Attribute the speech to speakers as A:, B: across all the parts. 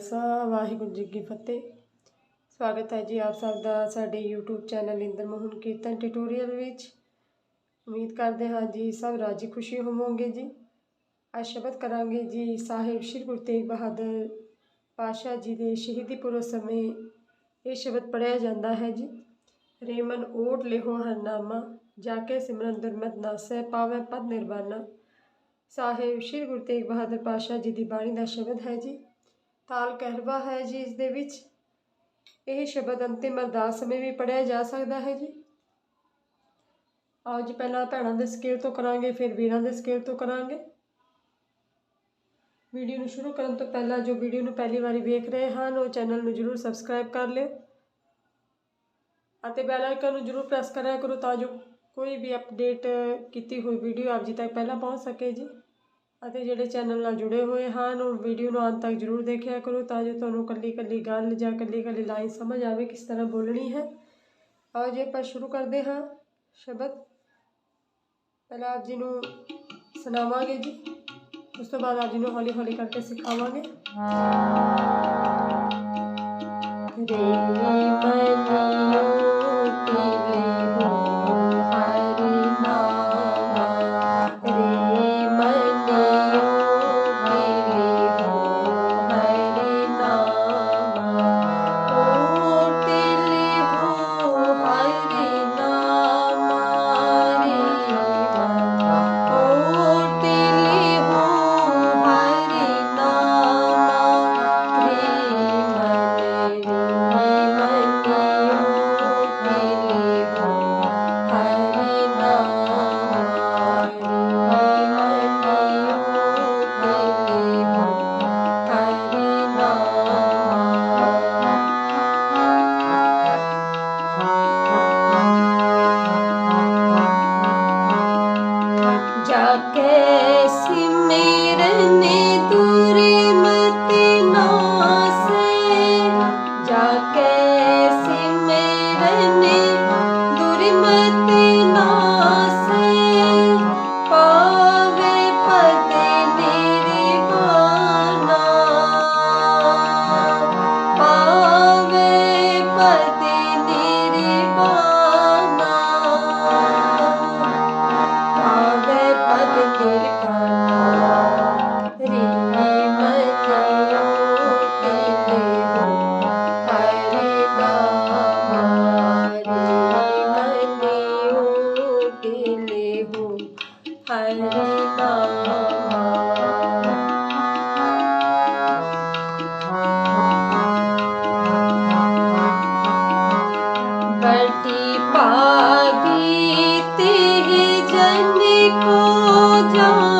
A: ਖਾਲਸਾ, ਵਾਹਿਗੁਰੂ ਜੀ ਕੀ ਫਤਿਹ। ਸਵਾਗਤ ਹੈ ਜੀ ਆਪ ਸਭ ਦਾ ਸਾਡੇ YouTube channel Inder Mohan Kirtan tutorial ਵਿੱਚ। ਉਮੀਦ ਕਰਦੇ ਹਾਂ ਜੀ ਸਭ ਰਾਜੀ ਖੁਸ਼ੀ ਹੋਵੋਗੇ ਜੀ। ਅੱਜ ਸ਼ਬਦ ਕਰਾਂਗੇ ਜੀ, ਸਾਹਿਬ ਸ਼੍ਰੀ ਗੁਰੂ ਤੇਗ ਬਹਾਦਰ ਪਾਤਸ਼ਾਹ ਜੀ ਦੇ ਸ਼ਹੀਦੀ ਪੁਰਬ ਸਮੇਂ ਇਹ ਸ਼ਬਦ ਪੜਿਆ ਜਾਂਦਾ ਹੈ ਜੀ। ਰੇਮਨ ਓਟ ਲਿਹੋ ਹਰਨਾਮਾ ਜਾ ਕੇ ਸਿਮਰਨ ਦੁਰਮਤ ਨਾਸੈ ਪਾਵੈ ਪਦ ਨਿਰਵਾਣਾ ਸਾਹਿਬ ਸ਼੍ਰੀ ਗੁਰੂ ਤੇਗ ਬਹਾਦਰ ਪਾਤਸ਼ਾਹ ਜੀ ਦੀ ਬਾਣੀ ਦਾ ਸ਼ਬਦ ਹੈ ਜੀ। ਤਾਲ ਕਹਿਰਵਾ ਹੈ ਜੀ ਇਸ ਦੇ ਵਿੱਚ। ਇਹ ਸ਼ਬਦ ਅੰਤਿਮ ਅਰਦਾਸ ਸਮੇਂ ਵੀ ਪੜਿਆ ਜਾ ਸਕਦਾ ਹੈ ਜੀ। ਆਓ ਜੀ, ਪਹਿਲਾਂ ਭੈਣਾਂ ਦੇ ਸਕੇਲ ਤੋਂ ਕਰਾਂਗੇ, ਫਿਰ ਵੀਰਾਂ ਦੇ ਸਕੇਲ ਤੋਂ ਕਰਾਂਗੇ। ਵੀਡੀਓ ਨੂੰ ਸ਼ੁਰੂ ਕਰਨ ਤੋਂ ਪਹਿਲਾਂ ਜੋ ਵੀਡੀਓ ਨੂੰ ਪਹਿਲੀ ਵਾਰੀ ਵੇਖ ਰਹੇ ਹਨ, ਉਹ ਚੈਨਲ ਨੂੰ ਜਰੂਰ ਸਬਸਕ੍ਰਾਈਬ ਕਰ ਲਿਓ। ਅਤੇ ਬੈਲ ਆਈਕਨ ਨੂੰ ਜਰੂਰ ਪ੍ਰੈਸ ਕਰਿਆ ਕਰੋ ਤਾਂ ਜੋ ਕੋਈ ਵੀ ਅਪਡੇਟ ਕੀਤੀ ਹੋਈ ਵੀਡੀਓ ਆਪ ਜੀ ਤੱਕ ਪਹਿਲਾਂ ਪਹੁੰਚ ਸਕੇ ਜੀ। ਅਤੇ ਜਿਹੜੇ ਚੈਨਲ ਨਾਲ ਜੁੜੇ ਹੋਏ ਹਨ, ਉਹ ਵੀਡੀਓ ਨੂੰ ਅੰਤ ਤੱਕ ਜਰੂਰ ਦੇਖਿਆ ਕਰੋ ਤਾਂ ਜੋ ਤੁਹਾਨੂੰ ਕੱਲੀ ਕੱਲੀ ਗੱਲ ਜਾਂ ਕੱਲੀ ਕੱਲੀ ਲਾਈਨ ਸਮਝ ਆਵੇ ਕਿਸ ਤਰ੍ਹਾਂ ਬੋਲਣੀ ਹੈ। ਆਓ ਜੇ, ਆਪਾਂ ਸ਼ੁਰੂ ਕਰਦੇ ਹਾਂ। ਸ਼ਬਦ। ਪਹਿਲਾਂ ਆਪ ਜੀ ਨੂੰ ਸੁਣਾਵਾਂਗੇ ਜੀ। ਉਸ ਤੋਂ ਬਾਅਦ ਆਪ ਜੀ ਨੂੰ ਹੌਲੀ ਹੌਲੀ ਕਰਕੇ ਸਿਖਾਵਾਂਗੇ। Let me go down.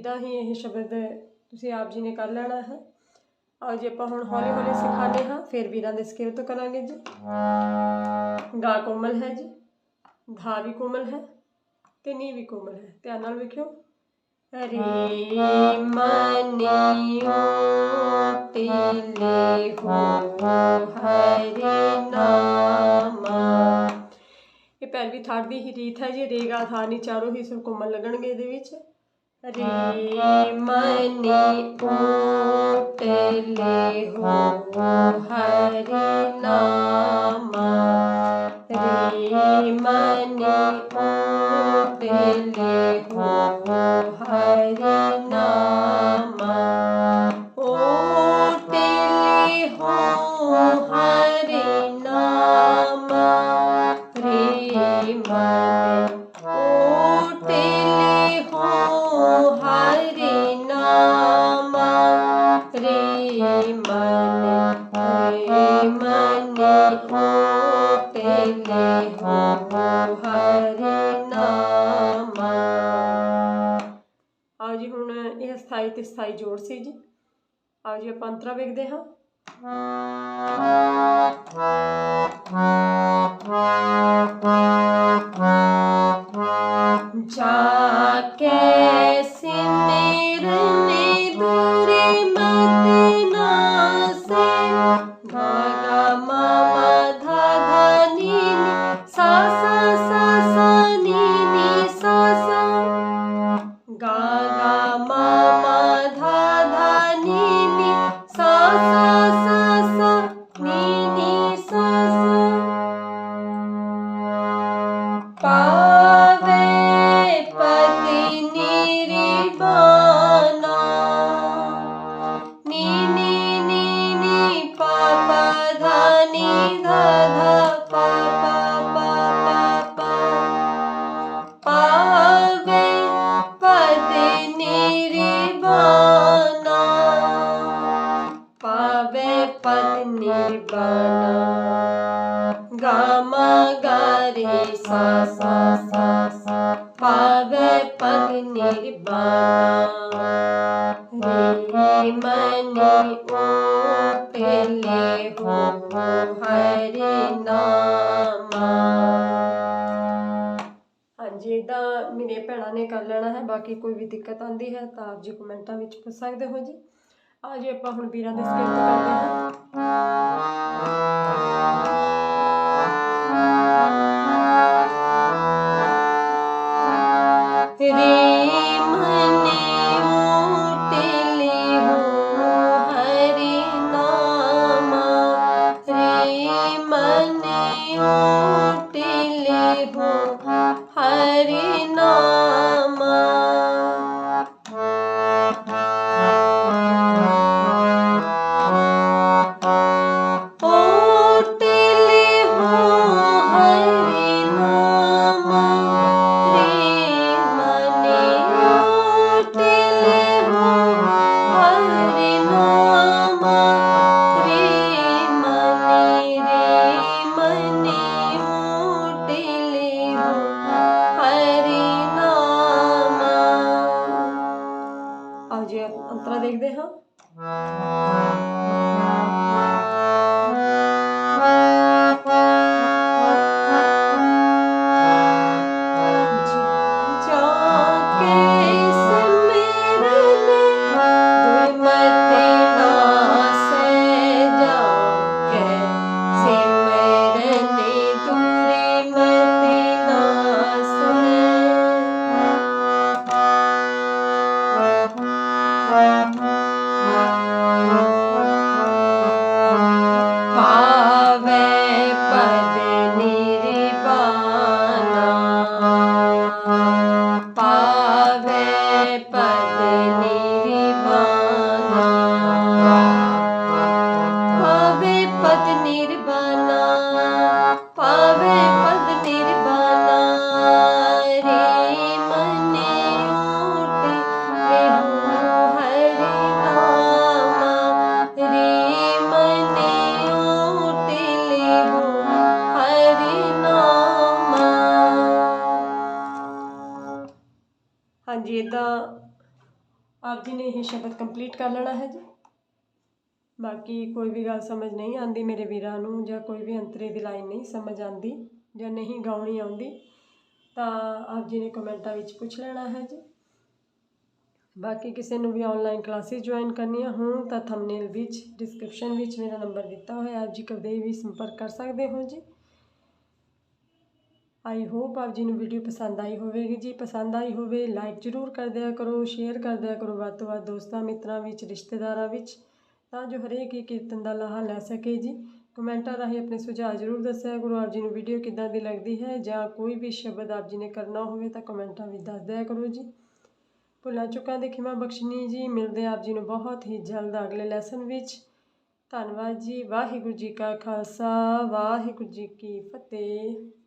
A: ਇਦਾਂ ਹੀ ਇਹ ਸ਼ਬਦ ਤੁਸੀਂ ਆਪ ਜੀ ਨੇ ਕਰ ਲੈਣਾ ਹੈ। ਆਓ ਜੀ ਆਪਾਂ ਹੁਣ ਹੌਲੀ ਹੌਲੀ ਸਿਖਾਉਂਦੇ ਹਾਂ, ਫਿਰ ਵੀਰਾਂ ਦੇ ਸਕੇਲ ਤੋਂ ਕਰਾਂਗੇ ਜੀ। ਗਾ ਕੋਮਲ ਹੈ ਜੀ, ਧਾ ਵੀ ਕੋਮਲ ਹੈ ਤੇ ਨੀ ਵੀ ਕੋਮਲ ਹੈ। ਧਿਆਨ ਨਾਲ ਵੇਖਿਓ। ਰੇ ਮਨਿਓ ਤੇਲੇ ਹੋ ਹਰਿ ਨਾਮ। ਇਹ ਪਹਿਲਵੀ ਥਾੜ ਦੀ ਹੀ ਰੀਤ ਹੈ ਜੀ। ਰੇਗਾ ਥਾ ਨੀ, ਚਾਰੋਂ ਹੀ ਸੁਰ ਕੋਮਲ ਲੱਗਣਗੇ ਇਹਦੇ ਵਿੱਚ। ਮਨੀ ਤੇਲੇ ਹੋ ਹਰਿ ਨਾਮ ਰੇ ਮਨੀ ਤੇਲੇ ਹੋ ਹਰਿ ਨਾਮ ਓ ਤੇਲੇ ਹੋ ਆਓ ਵੇਖਦੇ ਹਾਂ। ਜਾ ਕੇ ਪਾਵੇ ਪਤੀ ਨਿਰਬਾਨਾ ਨੀ ਨੀ ਨੀ ਨੀ ਪਾ ਪਾ ਧਾ ਨੀ ਧਾ ਧਾ ਪਾ ਪਾ ਪਾ ਪਾ ਗਾਮਾ ਗਾਰੇ ਸਾ ਸਾ ਸਾ ਸਾ ਪਾਵੇ ਪਦ ਨਿਰਬਾਨਾ ਰੇ ਮਨੀ ਓ ਤੇਲੇ ਹੋ ਹਰਿ ਨਾਮਾ ਹਾਂਜੀ ਇਦਾਂ ਮੇਰੇ ਭੈਣਾਂ ਨੇ ਕਰ ਲੈਣਾ ਹੈ, ਬਾਕੀ ਕੋਈ ਵੀ ਦਿੱਕਤ ਆਂਦੀ ਹੈ ਤਾਂ ਆਪ ਜੀ ਕਮੈਂਟਾਂ ਵਿੱਚ ਪੁੱਛ ਸਕਦੇ ਹੋ ਜੀ। ਆ ਜੇ ਆਪਾਂ ਹੁਣ ਵੀਰਾਂ ਦੇ ਸਕੇਲ ਕਰਦੇ ਹਾਂ। ਆਓ ਜੀ ਅੰਤਰਾ ਦੇਖਦੇ ਹਾਂ। ਇਹ ਸ਼ਬਦ ਕੰਪਲੀਟ ਕਰ ਲੈਣਾ ਹੈ ਜੀ। ਬਾਕੀ ਕੋਈ ਵੀ ਗੱਲ ਸਮਝ ਨਹੀਂ ਆਉਂਦੀ ਮੇਰੇ ਵੀਰਾਂ ਨੂੰ ਜਾਂ ਕੋਈ ਵੀ ਅੰਤਰੇ ਦੀ ਲਾਈਨ ਨਹੀਂ ਸਮਝ ਆਉਂਦੀ ਜਾਂ ਨਹੀਂ ਗਾਉਣੀ ਆਉਂਦੀ, ਤਾਂ ਆਪ ਜੀ ਨੇ ਕਮੈਂਟਾਂ ਵਿੱਚ ਪੁੱਛ ਲੈਣਾ ਹੈ ਜੀ। ਬਾਕੀ ਕਿਸੇ ਨੂੰ ਵੀ ਆਨਲਾਈਨ ਕਲਾਸਿਸ ਜੁਆਇਨ ਕਰਨੀਆਂ ਹੋਣ, ਤਾਂ ਥੰਬਨੇਲ ਵਿੱਚ ਡਿਸਕ੍ਰਿਪਸ਼ਨ ਵਿੱਚ ਮੇਰਾ ਨੰਬਰ ਦਿੱਤਾ ਹੋਇਆ, ਆਪ ਜੀ ਕਦੇ ਵੀ ਸੰਪਰਕ ਕਰ ਸਕਦੇ ਹੋ ਜੀ। ਆਈ ਹੋਪ ਆਪ ਜੀ ਨੂੰ ਵੀਡੀਓ ਪਸੰਦ ਆਈ ਹੋਵੇਗੀ। ਜੀ ਪਸੰਦ ਆਈ ਹੋਵੇ ਲਾਈਕ ਜ਼ਰੂਰ ਕਰ ਦਿਆ ਕਰੋ ਸ਼ੇਅਰ ਕਰ ਦਿਆ ਕਰੋ। ਵੱਧ ਤੋਂ ਵੱਧ ਦੋਸਤਾਂ, ਮਿੱਤਰਾਂ ਵਿੱਚ, ਰਿਸ਼ਤੇਦਾਰਾਂ ਵਿੱਚ, ਤਾਂ ਜੋ ਹਰੇਕ ਹੀ ਕੀਰਤਨ ਦਾ ਲਾਹਾ ਲੈ ਸਕੇ ਜੀ। ਕਮੈਂਟਾਂ ਰਾਹੀਂ ਆਪਣੇ ਸੁਝਾਅ ਜ਼ਰੂਰ ਦੱਸਿਆ ਕਰੋ, ਆਪ ਜੀ ਨੂੰ ਵੀਡੀਓ ਕਿੱਦਾਂ ਦੀ ਲੱਗਦੀ ਹੈ ਜਾਂ ਕੋਈ ਵੀ ਸ਼ਬਦ ਆਪ ਜੀ ਨੇ ਕਰਨਾ ਹੋਵੇ ਤਾਂ ਕਮੈਂਟਾਂ ਵਿੱਚ ਦੱਸ ਦਿਆ ਕਰੋ ਜੀ। ਭੁੱਲਾਂ ਚੁੱਕਾਂ ਦੇ ਖਿਮਾ ਬਖਸ਼ਨੀ ਜੀ। ਮਿਲਦੇ ਆਪ ਜੀ ਨੂੰ ਬਹੁਤ ਹੀ ਜਲਦ ਅਗਲੇ ਲੈਸਨ ਵਿੱਚ। ਧੰਨਵਾਦ ਜੀ। ਵਾਹਿਗੁਰੂ ਜੀ ਕਾ ਖਾਲਸਾ। ਵਾਹਿਗੁਰੂ ਜੀ ਕੀ ਫਤਿਹ।